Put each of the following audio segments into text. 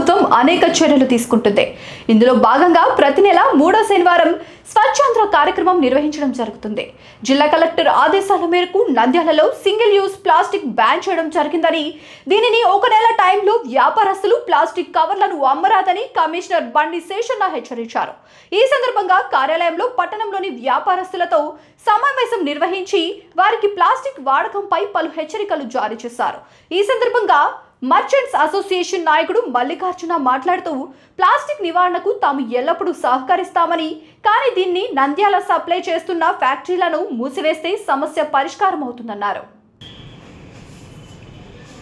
ప్రభుత్వం అనేక చర్యలు తీసుకుంటుంది. ఇందులో భాగంగా ప్రతి నెల మూడో శనివారం స్వచ్ఛాంధ్ర కార్యక్రమం నిర్వహించడం జరుగుతుంది. జిల్లా కలెక్టర్ ఆదేశాల మేరకు నంద్యాలలో సింగిల్ యూజ్ ప్లాస్టిక్ బ్యాన్ చేయడం జరిగిందని దీనిని ఒక నెల టైంలో వ్యాపారస్తులు ప్లాస్టిక్ కవర్లను అమ్మరాదని కమిషనర్ బండి శేషన్న హెచ్చరించారు. ఈ సందర్భంగా కార్యాలయంలో పట్టణంలోని వ్యాపారస్తులతో సమావేశం నిర్వహించి వారికి ప్లాస్టిక్ వాడకంపై పలు హెచ్చరికలు జారీ చేశారు. ఈ సందర్భంగా మర్చెంట్స్ అసోసియేషన్ నాయకుడు మల్లికార్జున మాట్లాడుతూ ప్లాస్టిక్ నివారణకు తాము ఎల్లప్పుడూ సహకరిస్తామని కానీ దీన్ని నంద్యాల సప్లై చేస్తున్న ఫ్యాక్టరీలను మూసివేస్తే సమస్య పరిష్కారం అవుతుందన్నారు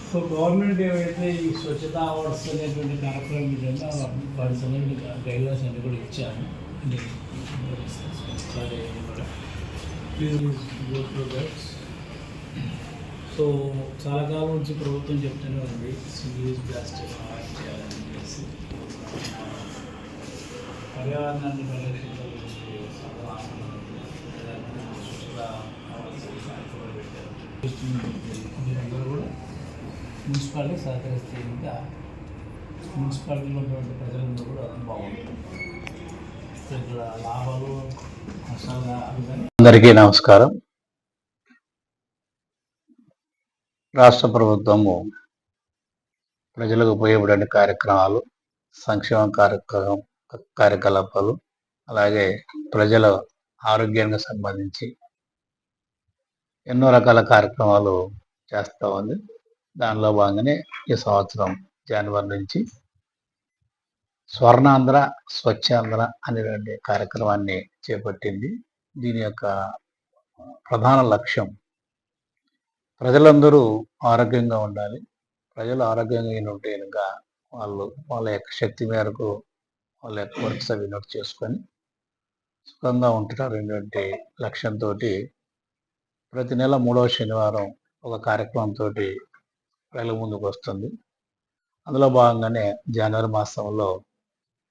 సో గవర్నమెంట్ ఏవైతే ఈ స్వచ్ఛత అవార్డ్స్ అనేటువంటి కార్యక్రమం విధంగా వాటి సంబంధించిన గైడ్లైన్స్ అన్ని కూడా ఇచ్చాను ప్లీజ్ గో సో చాలా కాలం నుంచి ప్రభుత్వం చెప్తూనే ఉంది సింగిల్ ప్లాస్టిక్ అవాయిడ్ చేయాలని చెప్పేసి. పర్యావరణాన్ని మీరందరూ కూడా మున్సిపాలిటీ సహకరిస్తే ఇంకా మున్సిపాలిటీలో ఉన్నటువంటి ప్రజలందరూ కూడా బాగుంటుంది ఇక్కడ లాభాలు నష్టాలు అందరికీ నమస్కారం. రాష్ట్ర ప్రభుత్వము ప్రజలకు ఉపయోగపడే కార్యక్రమాలు సంక్షేమ కార్యక్రమం కార్యకలాపాలు అలాగే ప్రజల ఆరోగ్యానికి సంబంధించి ఎన్నో రకాల కార్యక్రమాలు చేస్తూ ఉంది. దానిలో భాగంగానే ఈ సంవత్సరం జనవరి నుంచి స్వర్ణాంధ్ర స్వచ్ఛాంధ్ర అనేటువంటి కార్యక్రమాన్ని చేపట్టింది. దీని యొక్క ప్రధాన లక్ష్యం ప్రజలందరూ ఆరోగ్యంగా ఉండాలి. ప్రజలు ఆరోగ్యంగా ఉంటే కనుక వాళ్ళు వాళ్ళ యొక్క శక్తి మేరకు వాళ్ళ యొక్క వర్క్స్ అవి నోట్ చేసుకొని సుఖంగా ఉంటారు లక్ష్యంతో ప్రతి నెల మూడవ శనివారం ఒక కార్యక్రమంతో ప్రజల ముందుకు వస్తుంది. అందులో భాగంగానే జనవరి మాసంలో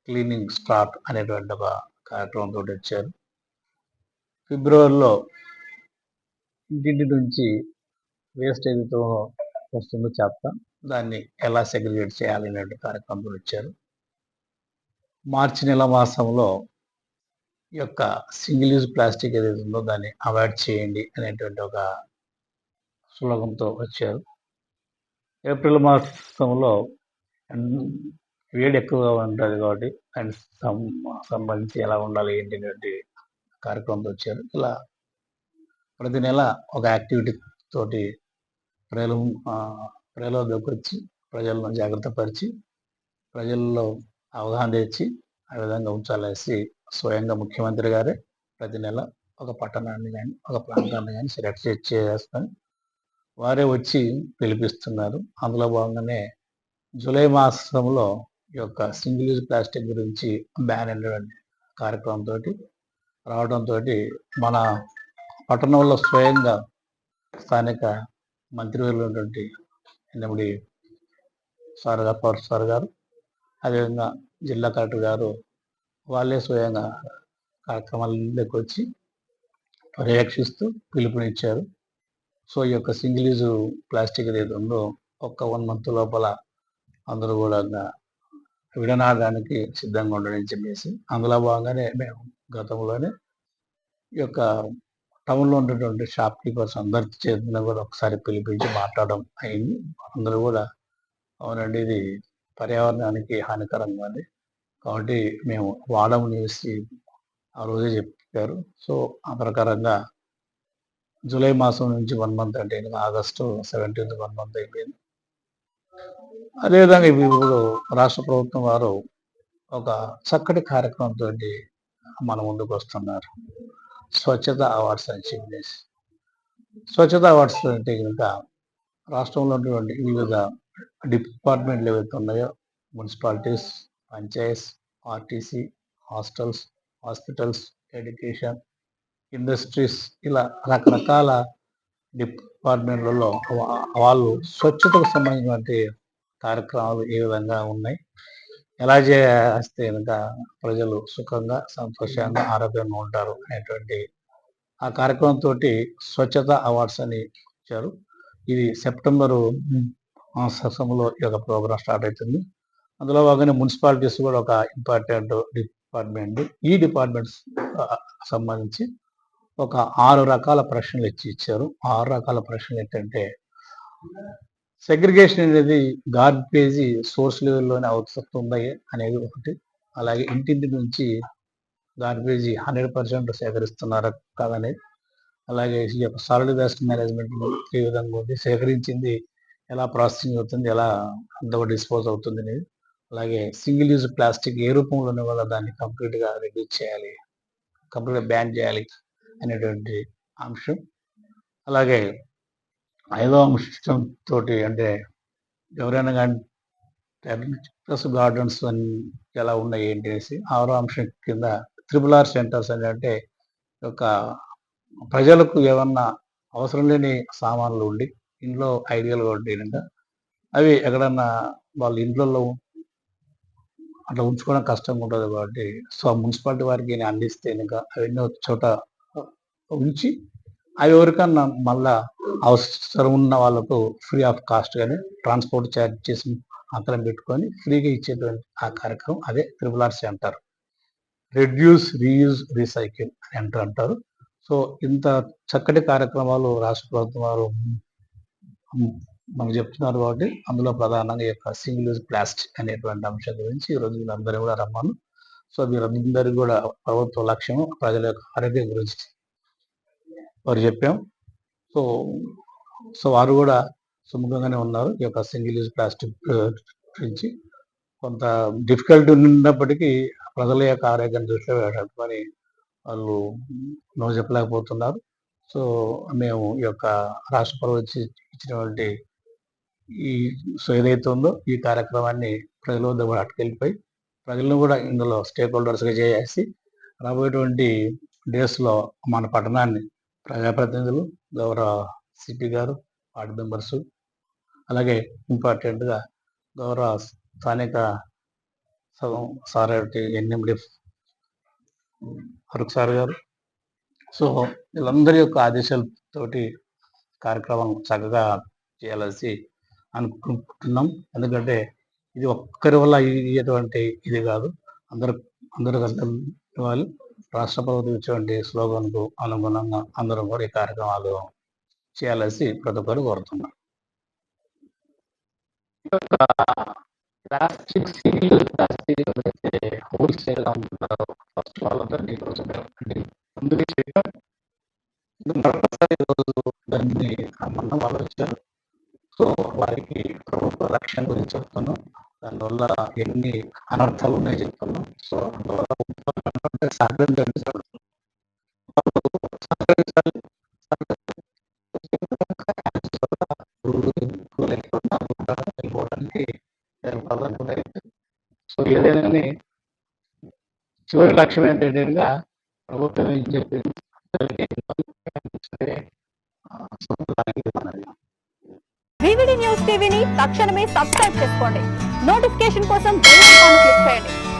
క్లీనింగ్ స్టార్ట్ అనేటువంటి ఒక కార్యక్రమంతో ఇచ్చారు ఫిబ్రవరిలో ఇంటింటి నుంచి వేస్ట్ వస్తుందో చెప్తా. దాన్ని ఎలా సెగ్రిగేట్ చేయాలి అనే కార్యక్రమంతో వచ్చారు. మార్చి నెల మాసంలో ఈ యొక్క సింగిల్ యూజ్ ప్లాస్టిక్ ఏదైతే ఉందో దాన్ని అవాయిడ్ చేయండి అనేటువంటి ఒక శ్లోకంతో వచ్చారు. ఏప్రిల్ మాసంలో వేడి ఎక్కువగా ఉంటుంది కాబట్టి అండ్ సం- సంబంధించి ఎలా ఉండాలి ఏంటి అనేటువంటి కార్యక్రమంతో వచ్చారు. ఇలా ప్రతి నెల ఒక యాక్టివిటీ తోటి ప్రజలు ప్రజలలోకి వచ్చి ప్రజలను జాగ్రత్త పరిచి ప్రజల్లో అవగాహన తెచ్చి ఆ విధంగా ఉంచాలనేసి స్వయంగా ముఖ్యమంత్రి గారే ప్రతి నెల ఒక పట్టణాన్ని కానీ ఒక ప్రాంతాన్ని కానీ సెలెక్ట్ చేసుకొని వారే వచ్చి పిలిపిస్తున్నారు. అందులో భాగంగానే జూలై మాసంలో ఈ యొక్క సింగిల్ యూజ్ ప్లాస్టిక్ గురించి బ్యాన్ అనేటువంటి కార్యక్రమంతో రావడంతో మన పట్టణంలో స్వయంగా స్థానిక మంత్రివర్యులు ఉన్నటువంటి ఎన్నబడి గారు పవర్ సార్ గారు అదేవిధంగా జిల్లా కలెక్టర్ గారు వాళ్ళే స్వయంగా కార్యక్రమాలకు వచ్చి పర్యవేక్షిస్తూ పిలుపునిచ్చారు. సో ఈ యొక్క సింగిల్ యూజ్ ప్లాస్టిక్ ఏదైతే ఉందో ఒక్క వన్ మంత్ లోపల అందరూ కూడా విడనాడడానికి సిద్ధంగా ఉండడం చెప్పేసి అందులో భాగంగానే మేము గతంలోనే ఈ యొక్క టౌన్లో ఉన్నటువంటి షాప్ కీపర్స్ అందరి చేతిలో కూడా ఒకసారి పిలిపించి మాట్లాడడం అయింది. అందరూ కూడా అవునండి ఇది పర్యావరణానికి హానికరంగా ఉంది. కాబట్టి మేము వాడము చేసి ఆ రోజే చెప్పారు. సో ఆ ప్రకారంగా జూలై మాసం నుంచి వన్ మంత్ అంటే ఆగస్టు సెవెంటీన్త్ వన్ మంత్ అయిపోయింది. అదేవిధంగా ఇప్పుడు రాష్ట్ర ప్రభుత్వం వారు ఒక చక్కటి కార్యక్రమంతో మన ముందుకు వస్తున్నారు. స్వచ్ఛత అవార్డ్స్ అని చెప్పేసి. స్వచ్ఛత అవార్డ్స్ అంటే కనుక రాష్ట్రంలో ఉన్నటువంటి వివిధ డిపార్ట్మెంట్లు ఏవైతే ఉన్నాయో municipalities panchayats RTC hostels hospitals education industries ఇలా రకరకాల డిపార్ట్మెంట్లలో వాళ్ళు స్వచ్ఛతకు సంబంధించినటువంటి కార్యక్రమాలు ఏ విధంగా ఉన్నాయి? ఎలా చేస్తే కనుక ప్రజలు సుఖంగా సంతోషంగా ఆరోగ్యంగా ఉంటారు అనేటువంటి ఆ కార్యక్రమంతో స్వచ్ఛత అవార్డ్స్ అని ఇచ్చారు. ఇది సెప్టెంబరు మాసంలో ఈ యొక్క ప్రోగ్రాం స్టార్ట్ అవుతుంది. అందులో భాగంగా మున్సిపాలిటీస్ కూడా ఒక ఇంపార్టెంట్ డిపార్ట్మెంట్. ఈ డిపార్ట్మెంట్స్ సంబంధించి ఒక ఆరు రకాల ప్రశ్నలు ఇచ్చి ఇచ్చారు. ఆరు రకాల ప్రశ్నలు ఏంటంటే సెగ్రిగేషన్ అనేది గార్బేజ్ సోర్స్ లెవెల్లోనే అవుతుందా. అనేది ఒకటి. అలాగే ఇంటింటి నుంచి గార్బేజ్ హండ్రెడ్ పర్సెంట్ సేకరిస్తున్నారా కాదనేది అలాగే ఈ యొక్క సాలిడ్ వేస్ట్ మేనేజ్మెంట్ ఏ విధంగా ఉంది? సేకరించింది ఎలా ప్రాసెసింగ్ అవుతుంది? ఎలా అంత డిస్పోజ్ అవుతుంది అనేది. అలాగే సింగిల్ యూజ్ ప్లాస్టిక్ ఏ రూపంలోనే వల్ల దాన్ని కంప్లీట్గా రిడ్యూస్ చేయాలి. కంప్లీట్గా బ్యాన్ చేయాలి అనేటువంటి అంశం. అలాగే ఐదో అంశం తోటి అంటే ఎవరైనా కానీ ప్లస్ గార్డెన్స్ ఎలా ఉన్నాయి ఏంటి అనేసి ఆరో అంశం కింద త్రిపుల్ ఆర్ సెంటర్స్ అని అంటే ఒక ప్రజలకు ఏమన్నా అవసరం లేని సామాన్లు ఉండి ఇంట్లో ఐడియాలు ఉంటే అవి ఎక్కడన్నా వాళ్ళ ఇంట్లో అట్లా ఉంచుకోవడం కష్టంగా ఉంటుంది కాబట్టి సో మున్సిపాలిటీ వారికి నేను అందిస్తే ఇంకా అవన్నీ చోట ఉంచి అవి ఎవరికన్నా మళ్ళా అవసరం ఉన్న వాళ్ళకు ఫ్రీ ఆఫ్ కాస్ట్ కానీ ట్రాన్స్పోర్ట్ ఛార్జ్ చేసి అక్కడ పెట్టుకొని ఫ్రీగా ఇచ్చేటువంటి ఆ కార్యక్రమం అదే త్రిబుల్ ఆర్సీ అంటారు. రెడ్యూస్ రీయూజ్ రీసైకిల్ అని అంటూ అంటారు. సో ఇంత చక్కటి కార్యక్రమాలు రాష్ట్ర ప్రభుత్వం వారు మనకు చెప్తున్నారు కాబట్టి అందులో ప్రధానంగా ఈ యొక్క సింగిల్ యూజ్ ప్లాస్టిక్ అనేటువంటి అంశం గురించి ఈ రోజు వీళ్ళందరూ కూడా రమ్మను సో మీరందరూ కూడా ప్రభుత్వ లక్ష్యం ప్రజల యొక్క ఆరోగ్యం గురించి వారు చెప్పాం. సో సో వారు కూడా సుముఖంగానే ఉన్నారు. ఈ యొక్క సింగిల్ యూజ్ ప్లాస్టిక్ గురించి కొంత డిఫికల్టీ ఉన్నప్పటికీ ప్రజల యొక్క ఆరోగ్యం దృష్టిలో పెట్టుకొని వాళ్ళు నో చెప్పలేకపోతున్నారు. సో మేము ఈ యొక్క రాష్ట్ర ప్రభుత్వం ఇచ్చినటువంటి ఈ సో ఏదైతే ఉందో ఈ కార్యక్రమాన్ని ప్రజల వద్ద కూడా అటుకెళ్ళిపోయి ప్రజలను కూడా ఇందులో స్టేక్ హోల్డర్స్గా చేసి రాబోయేటువంటి డేస్లో మన పట్టణాన్ని ప్రజాప్రతినిధులు గౌరవ సిపి గారు వార్డు మెంబర్స్ అలాగే ఇంపార్టెంట్గా గౌరవ స్థానిక సార్ ఎన్ఎండి ఫరూక్ సార్ గారు. సో వీళ్ళందరి యొక్క ఆదేశాలతోటి కార్యక్రమం చక్కగా చేయాల్సి అనుకుంటున్నాం. ఎందుకంటే ఇది ఒక్కరి వల్ల అయ్యేటువంటి ఇది కాదు. అందరూ అందరూ కలిసి ఇవ్వాలి రాష్ట్ర ప్రభుత్వం ఇచ్చేటువంటి స్లోగన్కు అనుగుణంగా అందరూ కూడా ఈ కార్యక్రమాలు చేయాల్సి ప్రతి ఒక్కరు కోరుతున్నారు plastic single plastic wholesale first ఈరోజు ముందుగా మరొకసారి ఈరోజు దాన్ని అమ్మన్న వాళ్ళు వచ్చారు సో వారికి ప్రభుత్వ రక్షణ గురించి చెప్తున్నాం. దానివల్ల ఎన్ని అనర్థాలు ఉన్నాయి చెప్తున్నాం. సో అందువల్ల సహకరించండి సార్. వెళ్ళిపోవడానికి సో ఏదైనా చివరి లక్ష్యం ఏంటంటే ప్రభుత్వం ఏం చెప్పింది న్యూస్ టీవీని తక్షణమే సబ్స్క్రైబ్ చేసుకోండి నోటిఫికేషన్ కోసం బెల్ ఐకాన్ క్లిక్ చేయండి